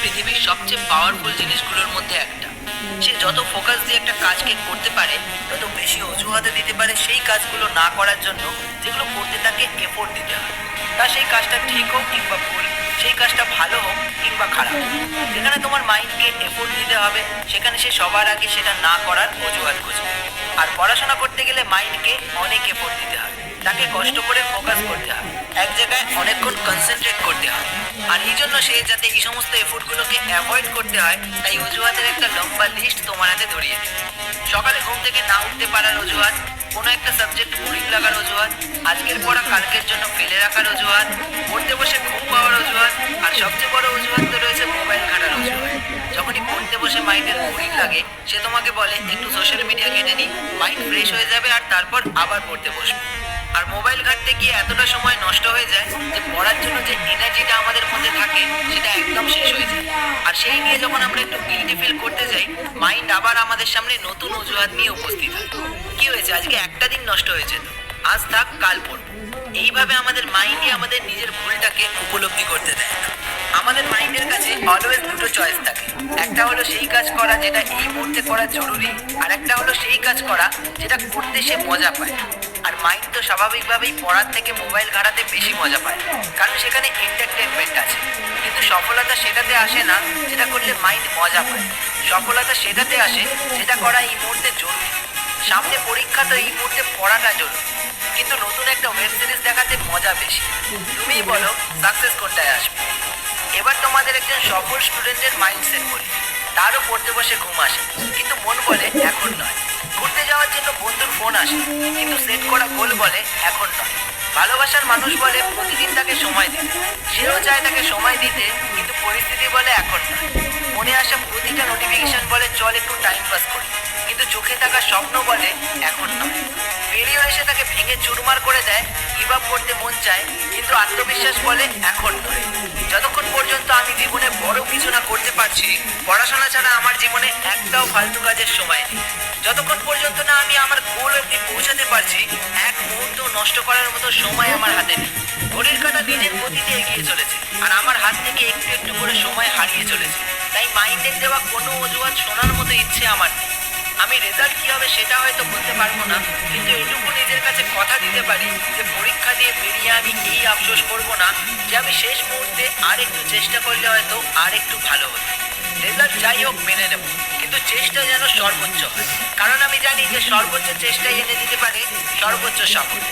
পৃথিবীর সবচেয়ে পাওয়ারফুল জিনিসগুলোর মধ্যে একটা। সে যত ফোকাস দিয়ে একটা কাজকে করতে পারে, তত বেশি অজুহাতে দিতে পারে সেই কাজগুলো না করার জন্য যেগুলো করতে তাকে এফোর্ট দিতে হয়। তা সেই কাজটা ঠিক হোক কিংবা ভুল, সেই কাজটা ভালো হোক কিংবা খারাপ যেখানে তোমার মাইন্ডকে এফোর্ট দিতে হবে, সেখানে সে সবার আগে সেটা না করার অজুহাত খুঁজবে আর পড়াশোনা করতে গেলে মাইন্ডকে অনেক এফোর্ট দিতে হয়। তাকে কষ্ট করে ফোকাস করতে হয় এক জায়গায় অনেকক্ষণ কনসেন্ট্রেট করতে হয় আর এই জন্য সে যাতে এই সমস্ত এফোর্টগুলোকে অ্যাভয়েড করতে হয়, তাই অজুহাতের একটা লম্বা লিস্ট তোমার হাতে ধরিয়ে দেবে সকালে ঘুম থেকে না উঠতে পারার অজুহাত, কোনো একটা সাবজেক্ট বোরিং লাগার অজুহাত, আজকের পড়া কালকের জন্য ফেলে রাখার অজুহাত, পড়তে বসে ঘুম পাওয়ার অজুহাত, আর সবচেয়ে বড় অজুহাত তো রয়েছে মোবাইল ঘাটার অজুহাত। যখনই পড়তে বসে মাইন্ডের বোরিং লাগে, সে তোমাকে বলে, একটু সোশ্যাল মিডিয়া ঘেটে নি মাইন্ড ফ্রেশ হয়ে যাবে, আর তারপর আবার পড়তে বসবে। আর মোবাইল ঘাটতে গিয়ে এতটা সময় নষ্ট হয়ে যায় যে পড়ার জন্য যে এনার্জিটা আমাদের মধ্যে থাকে, সেটা একদম শেষ হয়ে যায়। আর সেই নিয়ে যখন আমরা একটু গিল্টি ফিল করতে যাই মাইন্ড আবার আমাদের সামনে নতুন অজুহাত নিয়ে উপস্থিত হয়। কি হয়েছে? আজকে একটা দিন নষ্ট হয়েছে আজ থাক, কাল পড়ব। এইভাবে আমাদের মাইন্ডই আমাদের নিজের ভুলটাকে উপলব্ধি করতে দেয় না। আমাদের মাইন্ডের কাছে অলওয়েজ দুটো চয়েস থাকে। একটা হলো সেই কাজ করা যেটা এই মুহূর্তে করা জরুরি, আর একটা হলো সেই কাজ করা যেটা করতে সে মজা পায় আর মাইন্ড তো স্বাভাবিকভাবেই পড়ার থেকে মোবাইল ঘাটাতে বেশি মজা পায়, কারণ সেখানে এন্টারটেনমেন্ট আছে। কিন্তু সফলতা সেটাতে আসে না, যেটা করলে মাইন্ড মজা পায়। সফলতা সেটাতে আসে, যেটা করা এই মুহূর্তে জরুরি। সামনে পরীক্ষা তো এই মুহূর্তে পড়াটা জরুরি। কিন্তু নতুন একটা ওয়েব সিরিজ দেখাতে মজা বেশি। তুমিই বলো সাকসেস কোনটায় আসবে? এবার তোমাদের একজন সফল স্টুডেন্টের মাইন্ডসেট বলি। তারও পড়তে বসে ঘুম আসে, কিন্তু মন বলে এখন নয়। ঘুরতে বন্ধুর ফোন আসে, কিন্তু সেট করা গোল বলে এখন নয়। ভালোবাসার মানুষ বলে প্রতিদিন তাকে সময় দিতে সেও চায় তাকে সময় দিতে, কিন্তু পরিস্থিতি বলে এখন নয়। মনে আসা প্রতিটা নোটিফিকেশন বলে, চল একটু টাইম পাস করি। কিন্তু চোখে থাকা স্বপ্ন বলে এখন নয়। পেরিয়ে এসে তাকে ভেঙে চুরমার করে দেয় আপ করতে মন চায়, কিন্তু আত্মবিশ্বাস বলে এখন নয়। যতক্ষণ পর্যন্ত আমি জীবনে বড় কিছু না করতে পারছি, পড়াশোনা ছাড়া একটাও ফালতু কাজের সময়। নেই যতক্ষণ পর্যন্ত না আমি আমার গোল অব্দি পৌঁছাতে পারছি, এক মুহূর্ত নষ্ট করার মতো সময় আমার হাতে নেই। ঘড়ির কাঁটা নিজের গতিতে এগিয়ে চলেছে, আর আমার হাত থেকে একটু একটু করে সময় হারিয়ে চলেছে। তাই মাইন্ডের দেওয়া কোনো অজুহাত শোনার মতো ইচ্ছে আমার নেই। আমি রেজাল্ট কি হবে সেটা হয়তো বলতে পারব না, কিন্তু এটুকু নিজের কাছে কথা দিতে পারি যে পরীক্ষা দিয়ে বেরিয়ে আমি এই আফসোস করব না যে আমি শেষ মুহূর্তে আর একটু চেষ্টা করলে হয়তো আর একটু ভালো হতো। রেজাল্ট যাই হোক মেনে নেব। কিন্তু চেষ্টা যেন সর্বোচ্চ কারণ আমি জানি যে সর্বোচ্চ চেষ্টাই এনে দিতে পারে সর্বোচ্চ সাফল্য